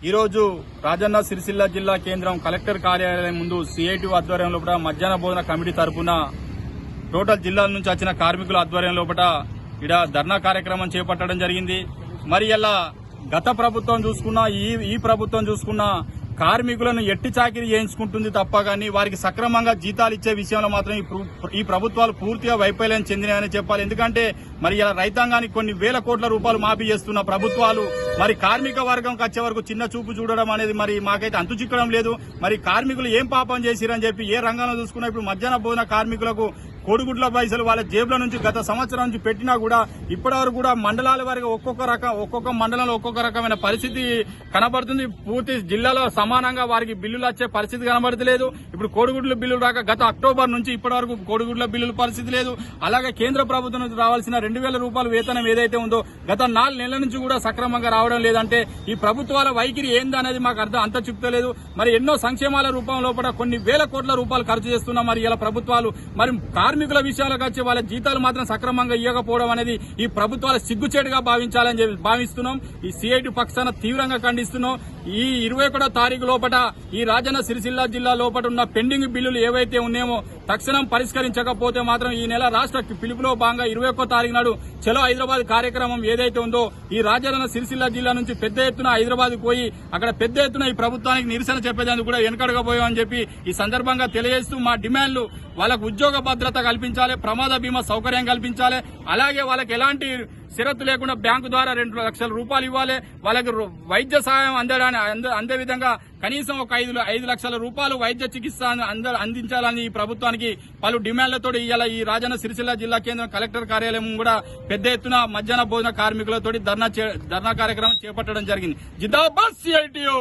ఈరోజు రాజన్న సిరిసిల్ల జిల్లా కేంద్రం కలెక్టర్ కార్యాలయం ముందు సిఐటి ఆధ్వర్యంలో కూడా మధ్యాహ్న భోజన కమిటీ తరఫున టోటల్ జిల్లాల నుంచి వచ్చిన కార్మికుల ఆధ్వర్యంలో కూడా ఇక్కడ ధర్నా కార్యక్రమం చేపట్టడం జరిగింది. మరి ఇలా గత ప్రభుత్వం చూసుకున్నా ఈ ఈ ప్రభుత్వం చూసుకున్నా కార్మికులను ఎట్టి చాకిరీ చేయించుకుంటుంది తప్ప కానీ వారికి సక్రమంగా జీతాలు ఇచ్చే విషయంలో మాత్రం ఈ ప్రభుత్వాలు పూర్తిగా వైఫల్యం చెందినాయని చెప్పాలి. ఎందుకంటే మరి ఇలా రైతాంగానికి కొన్ని వేల కోట్ల రూపాయలు మాఫీ చేస్తున్న ప్రభుత్వాలు మరి కార్మిక వర్గంకి వచ్చే వరకు చిన్న చూపు చూడడం అనేది మరి మాకైతే అంతు చిక్కడం లేదు. మరి కార్మికులు ఏం పాపం చేసిరని చెప్పి ఏ రంగంలో చూసుకున్నా ఇప్పుడు మధ్యాహ్న భోజన కార్మికులకు కోడిగుడ్ల పైసలు వాళ్ళ జేబుల నుంచి గత సంవత్సరం నుంచి పెట్టినా కూడా ఇప్పటివరకు కూడా మండలాల వారికి ఒక్కొక్క రకం ఒక్కొక్క మండలంలో ఒక్కొక్క రకమైన పరిస్థితి కనబడుతుంది. పూర్తి జిల్లాలో సమానంగా వారికి బిల్లులు వచ్చే పరిస్థితి కనబడతలేదు. ఇప్పుడు కోడిగుడ్ల బిల్లులు రాక గత అక్టోబర్ నుంచి ఇప్పటివరకు కోడిగుడ్ల బిల్లుల పరిస్థితి లేదు. అలాగే కేంద్ర ప్రభుత్వం నుంచి రావాల్సిన రెండు వేల రూపాయల వేతనం ఏదైతే ఉందో గత నాలుగు నెలల నుంచి కూడా సక్రమంగా రావడం లేదంటే ఈ ప్రభుత్వాల వైఖరి ఏందనేది మాకు అర్థం అంత చెప్తలేదు. మరి ఎన్నో సంక్షేమాల రూపంలో కూడా కొన్ని వేల కోట్ల రూపాయలు ఖర్చు చేస్తున్నా మరి ఇలా ప్రభుత్వాలు. మరి కార్మికుల విషయాలకు వచ్చి వాళ్ళ జీతాలు మాత్రం సక్రమంగా ఇవ్వకపోవడం అనేది ఈ ప్రభుత్వాల సిగ్గుచేటుగా భావించాలని చెప్పి భావిస్తున్నాం. ఈ సిఐటి పక్షాన తీవ్రంగా ఖండిస్తున్నాం. ఈ ఇరవై ఒకటో తారీఖు లోపల ఈ రాజన్న సిరిసిల్ల జిల్లా లోపల ఉన్న పెండింగ్ బిల్లులు ఏవైతే ఉన్నాయో తక్షణం పరిష్కరించకపోతే మాత్రం ఈ నెల రాష్ట్ర పిలుపులో భాగంగా ఇరవై ఒక్కో తారీఖు నాడు చలో హైదరాబాద్ కార్యక్రమం ఏదైతే ఉందో ఈ రాజన్న సిరిసిల్ల జిల్లా నుంచి పెద్ద ఎత్తున హైదరాబాద్ పోయి అక్కడ పెద్ద ఎత్తున ఈ ప్రభుత్వానికి నిరసన చెప్పేందుకు కూడా వెనకడకపోయామని చెప్పి ఈ సందర్భంగా తెలియజేస్తూ మా డిమాండ్లు వాళ్ళకు ఉద్యోగ భద్రత కల్పించాలి ప్రమాద బీమా సౌకర్యం కల్పించాలి. అలాగే వాళ్ళకి ఎలాంటి షరతు లేకుండా బ్యాంకు ద్వారా రెండు లక్షల రూపాయలు ఇవ్వాలి. వాళ్ళకి వైద్య సహాయం అందడానికి అంద- అందే విధంగా కనీసం ఒక ఐదు ఐదు లక్షల రూపాయలు వైద్య చికిత్స అందించాలని ఈ ప్రభుత్వానికి పలు డిమాండ్లతో ఇవాళ ఈ రాజన్న సిరిసిల్ల జిల్లా కేంద్రం కలెక్టర్ కార్యాలయం కూడా పెద్ద ఎత్తున మధ్యాహ్న భోజన కార్మికులతో ధర్నా చే- ధర్నా కార్యక్రమం చేపట్టడం జరిగింది. జిందాబాద్ సిఐటియు